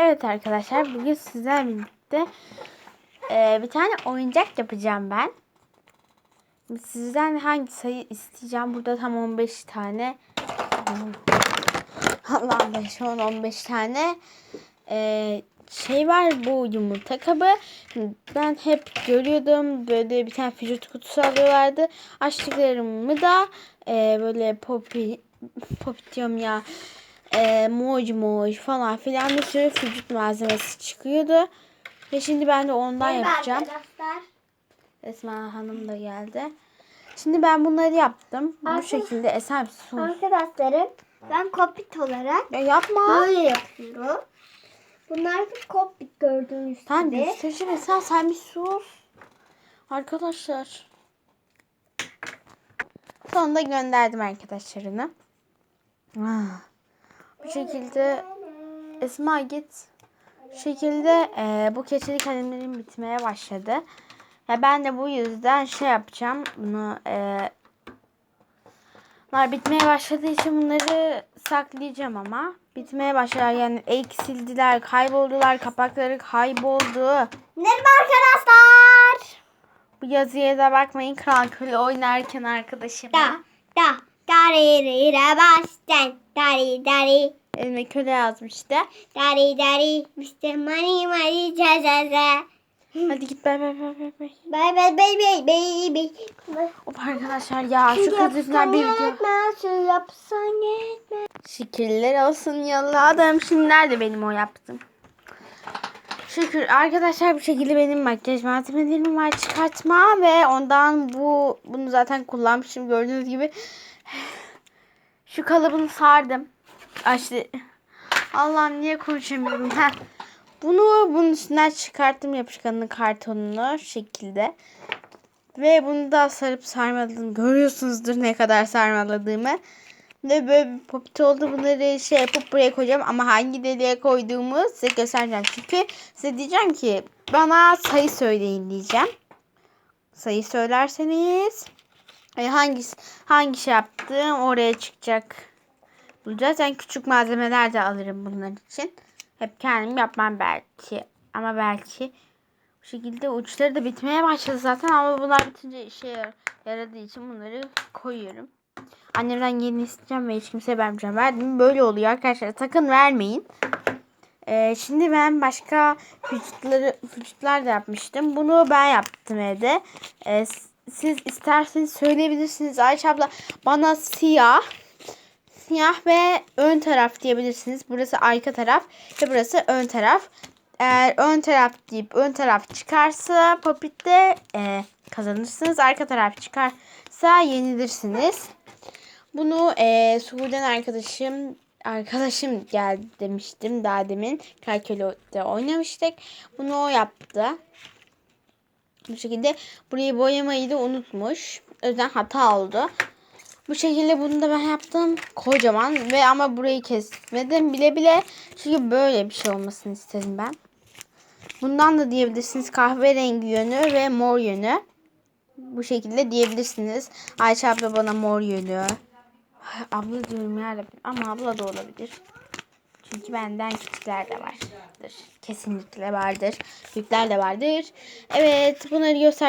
Evet arkadaşlar bugün sizlerle birlikte e, bir tane oyuncak yapacağım ben. Sizden hangi sayı isteyeceğim? Burada tam 15 tane. Allah'ım 5 10 15 tane e, şey var bu yumurta kabı. Ben hep görüyordum böyle bir tane vücut kutusu alıyorlardı. Açtıklarımı da e, böyle popi diyorum ya e, moj moj falan filan bir sürü vücut malzemesi çıkıyordu. Ve şimdi ben de ondan Merhaba yapacağım. Arkadaşlar. Esma Hanım da geldi. Şimdi ben bunları yaptım. Bu Arkadaş- şekilde eser bir sus. Arkadaşlarım ben kopit olarak Ya yapma. böyle yapıyorum. Bunlar da kopit gördüğünüz Tamam gibi. göstereceğim Esra sen bir sus. Arkadaşlar. Sonunda gönderdim arkadaşlarını. Ah. Bu şekilde Esma git. Bu şekilde e, bu keçeli kalemlerim bitmeye başladı. Ya ben de bu yüzden şey yapacağım. Bunu e, bunlar bitmeye başladığı için bunları saklayacağım ama. Bitmeye başlar yani eksildiler, kayboldular, kapakları kayboldu. Merhaba arkadaşlar. Bu yazıya da bakmayın kral köle oynarken arkadaşım. Da da dari rira baştan dari dari Elime köle yazmıştı. dari dari Mr. Money Money Cazaza. Hadi git bay bay bay bay bay. Bye bye bye bye bye. Of arkadaşlar ya şu yüzünden bir video. Şu yapsan yetmez. Şükürler olsun yolladım. Şimdi nerede benim o yaptım? Şükür arkadaşlar bu şekilde benim makyaj malzemelerim var çıkartma ve ondan bu bunu zaten kullanmışım gördüğünüz gibi. Şu kalıbını sardım. Açtı. Allah'ım niye konuşamıyorum. Heh. Bunu bunun üstünden çıkarttım yapışkanını kartonunu şu şekilde. Ve bunu da sarıp sarmaladım. Görüyorsunuzdur ne kadar sarmaladığımı. Ve böyle bir popit oldu. Bunları şey yapıp buraya koyacağım. Ama hangi deliğe koyduğumu size göstereceğim. Çünkü size diyeceğim ki bana sayı söyleyin diyeceğim. Sayı söylerseniz e, hangi, hangi şey yaptım oraya çıkacak. Yani küçük malzemeler de alırım bunlar için. Hep kendim yapmam belki. Ama belki bu şekilde uçları da bitmeye başladı zaten. Ama bunlar bitince işe yar- yaradığı için bunları koyuyorum. Annemden yeni isteyeceğim ve hiç kimseye vermeyeceğim. Verdim böyle oluyor arkadaşlar. Sakın vermeyin. Ee, şimdi ben başka vücutları vücutlar da yapmıştım. Bunu ben yaptım evde. Ee, siz isterseniz söyleyebilirsiniz. Ayşe abla bana siyah siyah ve ön taraf diyebilirsiniz. Burası arka taraf ve burası ön taraf. Eğer ön taraf deyip ön taraf çıkarsa Popit'te e, kazanırsınız. Arka taraf çıkarsa yenilirsiniz. Bunu e, Suudi'den arkadaşım arkadaşım geldi demiştim daha demin. Kalkülü'de oynamıştık. Bunu o yaptı. Bu şekilde burayı boyamayı da unutmuş. O hata oldu. Bu şekilde bunu da ben yaptım. Kocaman ve ama burayı kesmedim bile bile. Çünkü böyle bir şey olmasını istedim ben. Bundan da diyebilirsiniz kahverengi yönü ve mor yönü. Bu şekilde diyebilirsiniz. Ayşe abla bana mor yönü. Abla diyorum ya Rabbim. ama abla da olabilir. Çünkü benden küçükler de vardır. Kesinlikle vardır. Büyükler de vardır. Evet bunları göster